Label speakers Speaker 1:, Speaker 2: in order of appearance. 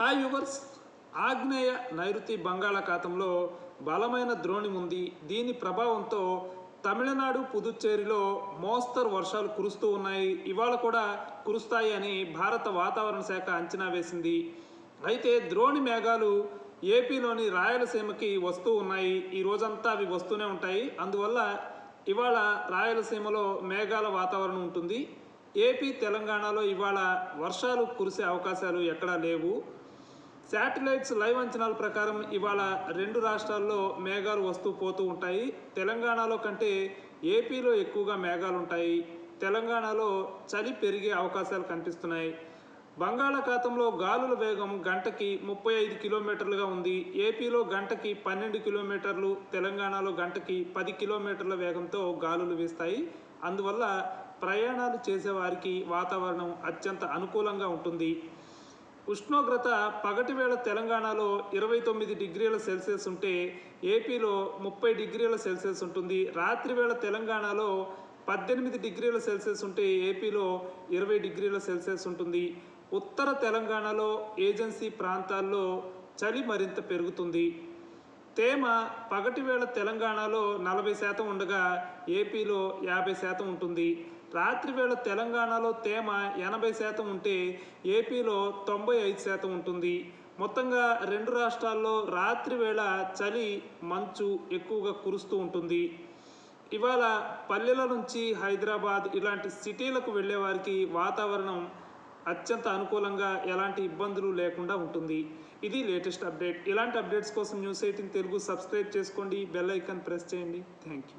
Speaker 1: Hi yours ఆగ్నేయ నైరుతి బంగాళాఖాతంలో బలమైన ద్రోణి ఉంది. దీని ప్రభావంతో తమిళనాడు పుదుచ్చేరిలో మోస్తరు వర్షాలు కురుస్తూ ఉన్నాయి. ఇవాళ కూడా కురుస్తాయి అని భారత వాతావరణ శాఖ అంచనా వేసింది. అయితే ద్రోణి మేఘాలు ఏపీలోని రాయలసీమకి వస్తూ ఉన్నాయి. ఈ రోజంతా అవి వస్తూనే ఉంటాయి. అందువల్ల ఇవాళ రాయలసీమలో మేఘాల వాతావరణం ఉంటుంది. ఏపీ తెలంగాణలో ఇవాళ వర్షాలు కురిసే అవకాశాలు ఎక్కడా లేవు. శాటిలైట్స్ లైవ్ అంచనాల ప్రకారం ఇవాళ రెండు రాష్ట్రాల్లో మేఘాలు వస్తూ పోతూ ఉంటాయి. తెలంగాణలో కంటే ఏపీలో ఎక్కువగా మేఘాలు ఉంటాయి తెలంగాణలో చలి పెరిగే అవకాశాలు కనిపిస్తున్నాయి. బంగాళాఖాతంలో గాలుల వేగం గంటకి ముప్పై ఐదు కిలోమీటర్లుగా ఉంది. ఏపీలో గంటకి పన్నెండు కిలోమీటర్లు తెలంగాణలో గంటకి పది కిలోమీటర్ల వేగంతో గాలులు వీస్తాయి. అందువల్ల ప్రయాణాలు చేసేవారికి వాతావరణం అత్యంత అనుకూలంగా ఉంటుంది. ఉష్ణోగ్రత పగటి వేళ తెలంగాణలో ఇరవై తొమ్మిది డిగ్రీల సెల్సియస్ ఉంటే ఏపీలో ముప్పై డిగ్రీల సెల్సియస్ ఉంటుంది. రాత్రి వేళ తెలంగాణలో పద్దెనిమిది డిగ్రీల సెల్సియస్ ఉంటే ఏపీలో ఇరవై డిగ్రీల సెల్సియస్ ఉంటుంది. ఉత్తర తెలంగాణలో ఏజెన్సీ ప్రాంతాల్లో చలి మరింత పెరుగుతుంది. తేమ పగటి వేళ తెలంగాణలో నలభై శాతం ఉండగా ఏపీలో యాభై శాతం ఉంటుంది. రాత్రి వేళ తెలంగాణలో తేమ ఎనభై శాతం ఉంటే ఏపీలో తొంభై ఐదు శాతం ఉంటుంది. మొత్తంగా రెండు రాష్ట్రాల్లో రాత్రి వేళ చలి మంచు ఎక్కువగా కురుస్తూ ఉంటుంది. ఇవాళ పల్లెల నుంచి హైదరాబాద్ ఇలాంటి సిటీలకు వెళ్ళే వారికి వాతావరణం అత్యంత అనుకూలంగా ఎలాంటి ఇబ్బందులు లేకుండా ఉంటుంది. ఇది లేటెస్ట్ అప్డేట్. ఇలాంటి అప్డేట్స్ కోసం న్యూస్ ఎయిటీన్ తెలుగు సబ్స్క్రైబ్ చేసుకోండి. బెల్ ఐకాన్ ప్రెస్ చేయండి. Thank you